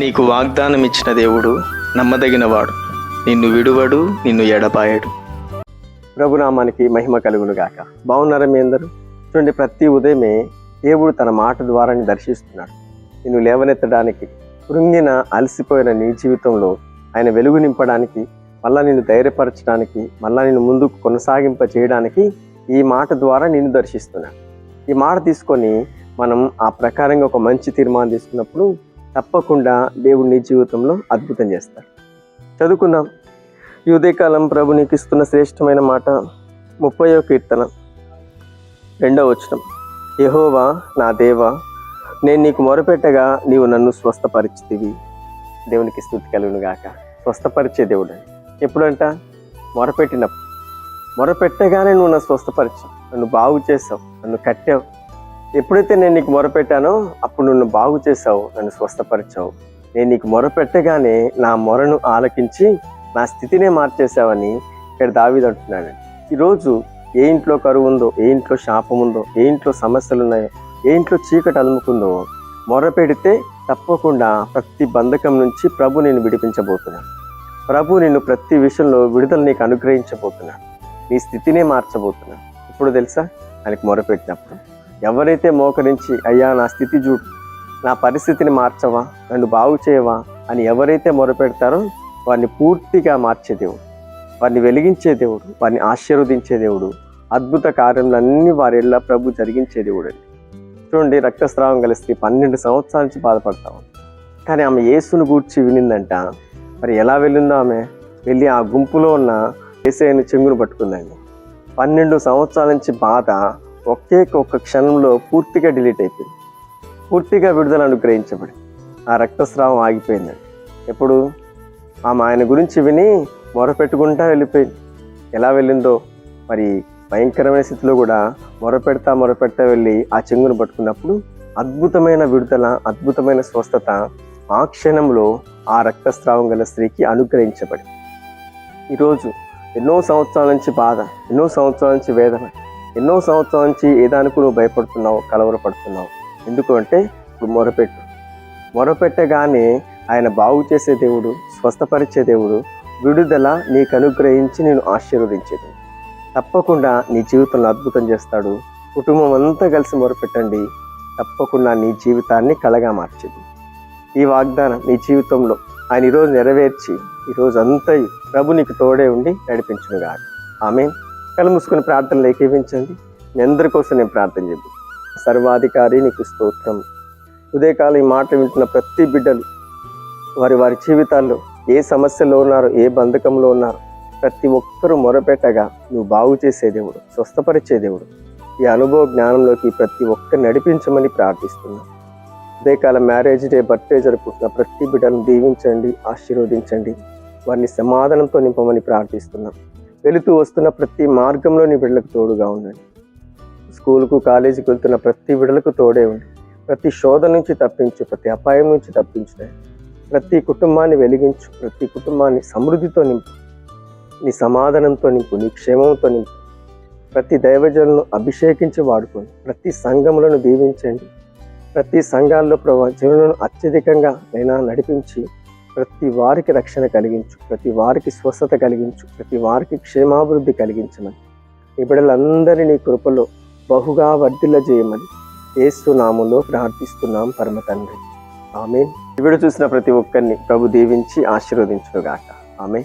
నీకు వాగ్దానం ఇచ్చిన దేవుడు నమ్మదగినవాడు. నిన్ను విడువడు నిన్ను ఎడపాయడు ప్రభునామానికి మహిమ కలుగును గాక బాగున్నారా మీ అందరూ? చూడండి ప్రతి ఉదయమే దేవుడు తన మాట ద్వారా దర్శిస్తున్నాడు. నిన్ను లేవనెత్తడానికి కృంగిన అలసిపోయిన నీ జీవితంలో ఆయన వెలుగు నింపడానికి మళ్ళా నిన్ను ధైర్యపరచడానికి మళ్ళా నిన్ను ముందుకు కొనసాగింప చేయడానికి ఈ మాట ద్వారా నిన్ను దర్శిస్తున్నాడు. ఈ మాట తీసుకొని మనం ఆ ప్రకారంగా ఒక మంచి తీర్మానం తీసుకున్నప్పుడు తప్పకుండా దేవుడు నీ జీవితంలో అద్భుతం చేస్తాడు చదువుకుందాం. ఈ ఉదయకాలం ప్రభు నీకు ఇస్తున్న శ్రేష్టమైన మాట ముప్పయో కీర్తన రెండవ వచనం. యహోవా నా దేవా నేను నీకు మొరపెట్టగా నీవు నన్ను స్వస్థపరిచితివి. దేవునికి స్థుతి కలుగును గాక స్వస్థపరిచే దేవుడు. ఎప్పుడంట? మొరపెట్టినప్పుడు. మొరపెట్టగానే నువ్వు నన్ను స్వస్థపరిచావు. నన్ను బాగు చేసావు. నన్ను కట్టావు. ఎప్పుడైతే నేను నీకు మొరపెట్టానో అప్పుడు నన్ను బాగు చేసావు నన్ను స్వస్థపరిచావు. నేను నీకు మొరపెట్టగానే నా మొరను ఆలకించి నా స్థితినే మార్చేసావని ఇక్కడ దావీదు అంటున్నాడు. ఈరోజు ఏ ఇంట్లో కరువు ఉందో ఏ ఇంట్లో శాపం ఉందో ఏ ఇంట్లో సమస్యలు ఉన్నాయో ఏ ఇంట్లో చీకటి అలుముకుందో మొరపెడితే తప్పకుండా ప్రతి బంధకం నుంచి ప్రభు నేను విడిపించబోతున్నాను ప్రభు నిన్ను ప్రతి విషయంలో విడుదల నీకు అనుగ్రహించబోతున్నాను నీ స్థితినే మార్చబోతున్నాను ఇప్పుడు తెలుసా? ఆయనకు మొరపెట్టినప్పుడు. ఎవరైతే మోకరించి అయ్యా నా స్థితి చూడు నా పరిస్థితిని మార్చవా నన్ను బాగు చేయవా అని ఎవరైతే మొరపెడతారో వారిని పూర్తిగా మార్చే దేవుడు వారిని వెలిగించే దేవుడు వారిని ఆశీర్వదించే దేవుడు అద్భుత కార్యములన్నీ వారి ఎల్ల ప్రభు జరిగించే దేవుడు అండి. చూడండి రక్తస్రావం గల స్త్రీ పన్నెండు సంవత్సరాల నుంచి బాధపడతా కానీ ఆమె యేసును గూర్చి వినిందంట మరి ఎలా వెళ్ళిందో ఆమె? వెళ్ళి ఆ గుంపులో ఉన్న ఏసైని చెంగును పట్టుకుందండి. పన్నెండు సంవత్సరాల నుంచి బాధ ఒకే ఒక్క క్షణంలో పూర్తిగా డిలీట్ అయిపోయింది. పూర్తిగా విడుదల అనుగ్రహించబడి ఆ రక్తస్రావం ఆగిపోయిందండి ఎప్పుడు? ఆమె ఆయన గురించి విని మొరపెట్టుకుంటా వెళ్ళిపోయింది. ఎలా వెళ్ళిందో? మరి భయంకరమైన స్థితిలో కూడా మొరపెడతా మొరపెడతా వెళ్ళి ఆ చెంగును పట్టుకున్నప్పుడు అద్భుతమైన విడుదల అద్భుతమైన స్వస్థత ఆ క్షణంలో ఆ రక్తస్రావం గల స్త్రీకి అనుగ్రహించబడి ఈరోజు ఎన్నో సంవత్సరాల నుంచి బాధ ఎన్నో సంవత్సరాల నుంచి వేదన ఎన్నో సంవత్సరాల నుంచి ఏదానికి నువ్వు భయపడుతున్నావు కలవరపడుతున్నావు. ఎందుకంటే ఇప్పుడు మొరపెట్టు. మొరపెట్టగానే ఆయన బాగు చేసే దేవుడు స్వస్థపరిచే దేవుడు విడుదల నీకు అనుగ్రహించి నేను ఆశీర్వదించేది. తప్పకుండా నీ జీవితంలో అద్భుతం చేస్తాడు. కుటుంబం అంతా కలిసి మొరపెట్టండి. తప్పకుండా నీ జీవితాన్ని కళగా మార్చేది. ఈ వాగ్దానం నీ జీవితంలో ఆయన ఈరోజు నెరవేర్చి ఈరోజు అంతా ప్రభు నీకు తోడే ఉండి నడిపించునుగా ఆమె కళ్ళు మూసుకుని ప్రార్థనలు ఏకీవించండి మీ అందరి కోసం నేను ప్రార్థన చెప్పి సర్వాధికారి నీకు స్తోత్రం. ఉదయకాలం ఈ మాట వింటున్న ప్రతి బిడ్డలు వారి వారి జీవితాల్లో ఏ సమస్యలో ఉన్నారో ఏ బంధకంలో ఉన్నారో ప్రతి ఒక్కరూ మొరపెట్టగా నువ్వు బాగు చేసే దేవుడు స్వస్థపరిచే దేవుడు. ఈ అనుభవ జ్ఞానంలోకి ప్రతి ఒక్కరు నడిపించమని ప్రార్థిస్తున్నాను ఉదయకాల మ్యారేజ్ డే బర్త్డే జరుపుకుంటున్న ప్రతి బిడ్డను దీవించండి ఆశీర్వదించండి. వారిని సమాధానంతో నింపమని ప్రార్థిస్తున్నాం. వెళుతూ వస్తున్న ప్రతి మార్గంలో నీ బిడ్డలకు తోడుగా ఉండండి. స్కూల్కు కాలేజీకి వెళ్తున్న ప్రతి బిడ్డలకు తోడే ఉండి ప్రతి శోధ నుంచి తప్పించు ప్రతి అపాయం నుంచి తప్పించు. ప్రతి కుటుంబాన్ని వెలిగించు ప్రతి కుటుంబాన్ని సమృద్ధితో నింపు నీ సమాధానంతో నింపు నీ క్షేమంతో నింపు. ప్రతి దైవజనులను అభిషేకించి వాడుకోండి. ప్రతి సంఘములను దీవించండి. ప్రతి సంఘాల్లో ప్రభావ జనులను అత్యధికంగా నైనా నడిపించి ప్రతి వారికి రక్షణ కలిగించు ప్రతి వారికి స్వస్థత కలిగించు ప్రతి వారికి క్షేమాభివృద్ధి కలిగించమని. ఈ బిడ్డలందరి నీ కృపలో బహుగా వర్ధిల్ల చేయమని ఏసు నామంలో ప్రార్థిస్తున్నాం పరమ తండ్రి. ఆమె ఇవిడు చూసిన ప్రతి ఒక్కరిని ప్రభు దీవించి ఆశీర్వదించుగాక ఆమె